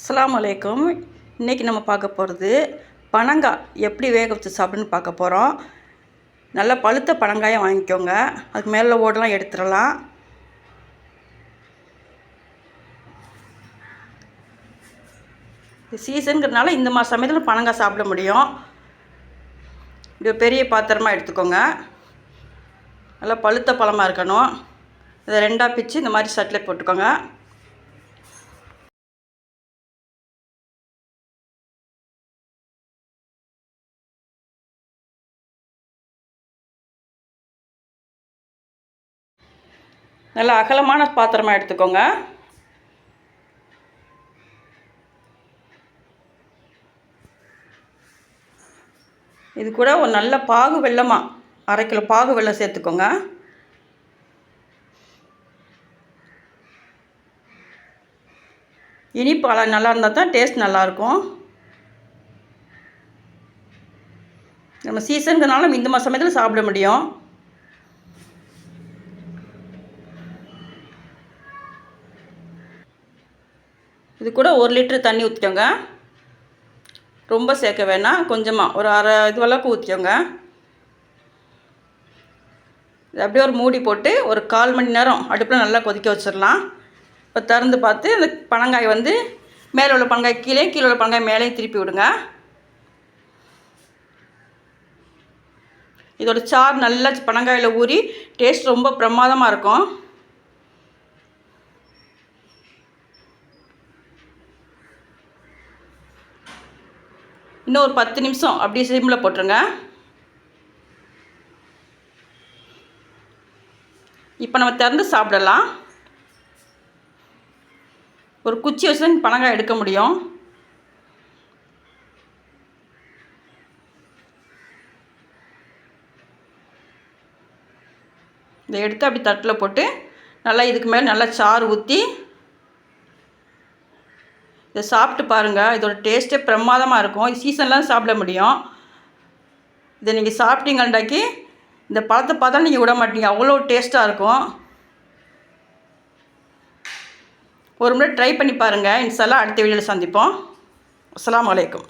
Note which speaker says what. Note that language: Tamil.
Speaker 1: அஸ்லாம் அலைக்கும். இன்றைக்கி நம்ம பார்க்க போகிறது பனங்காய் எப்படி வேக வச்சு சாப்பிடுன்னு பார்க்க போகிறோம் நல்லா பழுத்த பனங்காயை வாங்கிக்கோங்க. அதுக்கு மேலே ஓடெல்லாம் எடுத்துடலாம். சீசனுங்கிறதுனால இந்த மாதிரி சமயத்தில் பனங்காய் சாப்பிட முடியும். இது பெரிய பாத்திரமாக எடுத்துக்கோங்க. நல்லா பழுத்த பழமாக இருக்கணும். இதை ரெண்டாக பிச்சு இந்த மாதிரி சட்டில் போட்டுக்கோங்க. நல்லா அகலமான பாத்திரமாக எடுத்துக்கோங்க. இது கூட ஒரு நல்ல பாகு வெள்ளமாக அரை கிலோ பாகு வெள்ளம் சேர்த்துக்கோங்க. இனிப்பு அள நல்லா இருந்தால் தான் டேஸ்ட் நல்லாயிருக்கும் நம்ம சீசனுக்குனாலும் இந்த மாதிரி சமயத்தில் சாப்பிட முடியும். இது கூட ஒரு லிட்டர் தண்ணி ஊற்றிக்கோங்க ரொம்ப சேர்க்க வேணாம். கொஞ்சமாக ஒரு அரை இது அளவுக்கு ஊற்றிக்கோங்க இது அப்படியே ஒரு மூடி போட்டு ஒரு கால் மணி நேரம் அடுப்பில் நல்லா கொதிக்க வச்சிடலாம் இப்போ திறந்து பார்த்து அந்த பனங்காய் வந்து மேலே உள்ள பனங்காய் கீழே கீழே உள்ள பனங்காய் மேலேயும் திருப்பி விடுங்க. இதோட சார் நல்லா பனங்காயில் ஊறி டேஸ்ட் ரொம்ப பிரமாதமாக இருக்கும். இன்னும் ஒரு பத்து நிமிஷம் அப்படியே சிம்மில் போட்டுருங்க. இப்போ நம்ம திறந்து சாப்பிடலாம். ஒரு குச்சி வச்சு தான் பனங்காய் எடுக்க முடியும். இதை எடுத்து அப்படி தட்டில் போட்டு நல்லா இதுக்கு மேலே நல்லா சாறு ஊற்றி இதை சாப்பிட்டு பாருங்கள் இதோட டேஸ்ட்டே பிரமாதமாக இருக்கும். சீசன்லாம் சாப்பிட முடியும். இதை நீங்கள் சாப்பிட்டீங்கண்டாக்கி இந்த பழத்தை பார்த்தா நீங்கள் விட மாட்டீங்க. அவ்வளோ டேஸ்ட்டாக இருக்கும். ஒரு முறை ட்ரை பண்ணி பாருங்கள் இன்ஷால்லாம் அடுத்த வீடியோவில் சந்திப்போம். அஸ்லாம் வலைக்கம்